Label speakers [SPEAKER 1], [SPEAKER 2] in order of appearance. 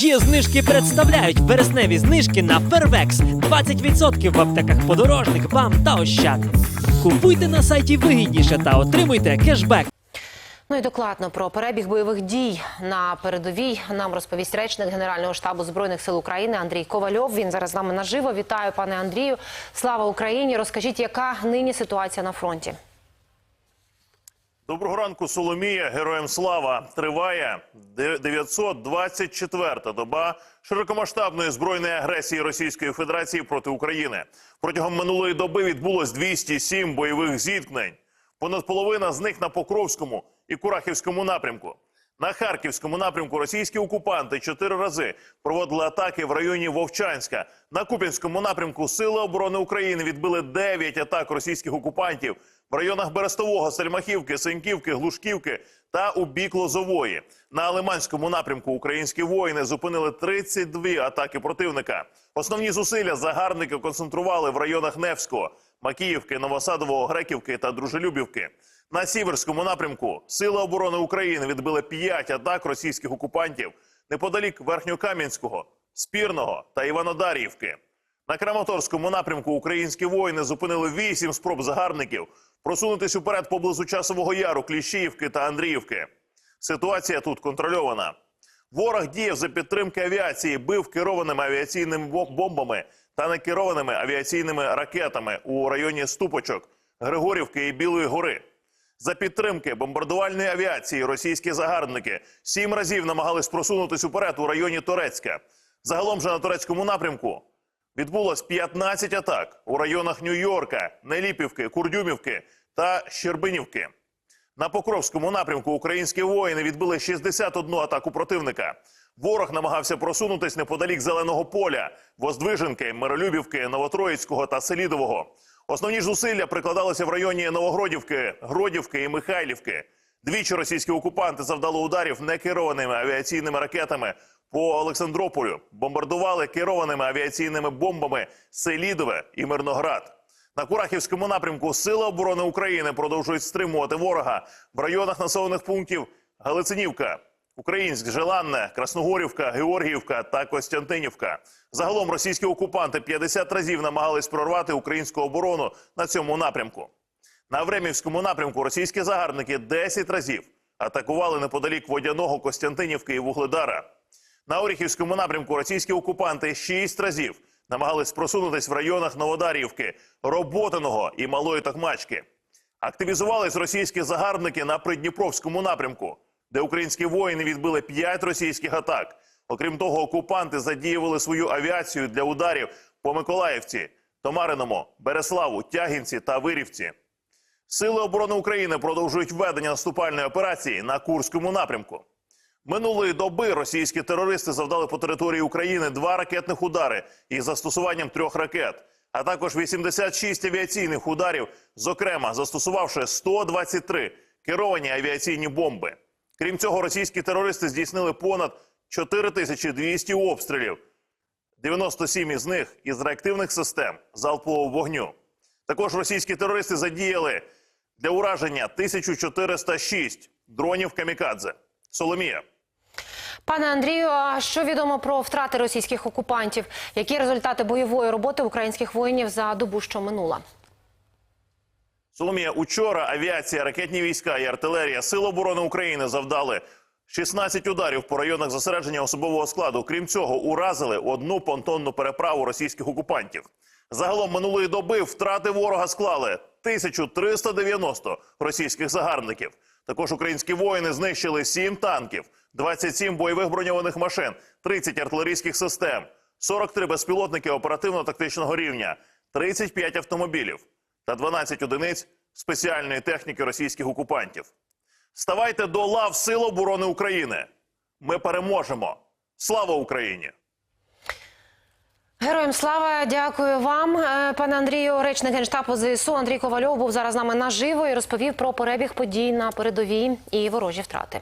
[SPEAKER 1] Є знижки представляють вересневі знижки на Фервекс. 20% в аптеках подорожник, бам та ощад. Купуйте на сайті вигідніше та отримуйте кешбек.
[SPEAKER 2] Ну і докладно про перебіг бойових дій на передовій нам розповість речник Генерального штабу збройних сил України Андрій Ковальов. Він зараз з нами наживо. Вітаю, пане Андрію. Слава Україні! Розкажіть, яка нині ситуація на фронті?
[SPEAKER 3] Доброго ранку, Соломія. Героям слава триває де- 924-та доба широкомасштабної збройної агресії Російської Федерації проти України. Протягом минулої доби відбулось 207 бойових зіткнень. Понад половина з них на Покровському і Курахівському напрямку. На Харківському напрямку російські окупанти чотири рази проводили атаки в районі Вовчанська. На Куп'янському напрямку Сили оборони України відбили 9 атак російських окупантів в районах Берестового, Сельмахівки, Сеньківки, Глушківки та у бік Лозової. На Лиманському напрямку українські воїни зупинили 32 атаки противника. Основні зусилля загарбники концентрували в районах Невського, Макіївки, Новосадового, Греківки та Дружелюбівки. На сіверському напрямку Сили оборони України відбили 5 атак російських окупантів неподалік Верхньокам'янського, Спірного та Іванодарівки. На Краматорському напрямку українські воїни зупинили 8 спроб загарбників просунутись уперед поблизу Часового Яру, Кліщіївки та Андріївки. Ситуація тут контрольована. Ворог діяв за підтримки авіації, бив керованими авіаційними бомбами та некерованими авіаційними ракетами у районі Ступочок, Григорівки і Білої Гори. За підтримки бомбардувальної авіації російські загарбники сім разів намагались просунутись уперед у районі Торецька. Загалом же на турецькому напрямку відбулось 15 атак у районах Нью-Йорка, Неліпівки, Курдюмівки та Щербинівки. На Покровському напрямку українські воїни відбили 61 атаку противника. Ворог намагався просунутись неподалік зеленого поля, Воздвиженки, Миролюбівки, Новотроїцького та Селідового. Основні зусилля прикладалися в районі Новогродівки, Гродівки і Михайлівки. Двічі російські окупанти завдали ударів некерованими авіаційними ракетами по Олександрополю, бомбардували керованими авіаційними бомбами Селідове і Мирноград. На Курахівському напрямку Сили оборони України продовжують стримувати ворога в районах населених пунктів Галицинівка, Українськ, Желанне, Красногорівка, Георгіївка та Костянтинівка. Загалом російські окупанти 50 разів намагались прорвати українську оборону на цьому напрямку. На Времівському напрямку російські загарбники 10 разів атакували неподалік Водяного, Костянтинівки і Вугледара. На Оріхівському напрямку російські окупанти 6 разів намагались просунутись в районах Новодарівки, Роботиного і Малої Токмачки. Активізувались російські загарбники на Придніпровському напрямку, де українські воїни відбили 5 російських атак. Окрім того, окупанти задіювали свою авіацію для ударів по Миколаївці, Томариному, Береславу, Тягінці та Вирівці. Сили оборони України продовжують ведення наступальної операції на Курському напрямку. Минулої доби російські терористи завдали по території України два ракетних удари із застосуванням трьох ракет, а також 86 авіаційних ударів, зокрема застосувавши 123 керовані авіаційні бомби. Крім цього, російські терористи здійснили понад 4200 обстрілів, 97 із них із реактивних систем залпового вогню. Також російські терористи задіяли для ураження 1406 дронів камікадзе. Соломія.
[SPEAKER 2] Пане Андрію, а що відомо про втрати російських окупантів? Які результати бойової роботи українських воїнів за добу, що минула?
[SPEAKER 3] Соломія, учора авіація, ракетні війська і артилерія Сил оборони України завдали 16 ударів по районах зосередження особового складу. Крім цього, уразили одну понтонну переправу російських окупантів. Загалом минулої доби втрати ворога склали 1390 російських загарбників. Також українські воїни знищили 7 танків, 27 бойових броньованих машин, 30 артилерійських систем, 43 безпілотники оперативно-тактичного рівня, 35 автомобілів та 12 одиниць спеціальної техніки російських окупантів. Ставайте до лав Сил оборони України. Ми переможемо. Слава Україні!
[SPEAKER 2] Героям слава, дякую вам, Е, пане Андрію. Речник генштабу ЗСУ Андрій Ковальов був зараз з нами наживо і розповів про перебіг подій на передовій і ворожі втрати.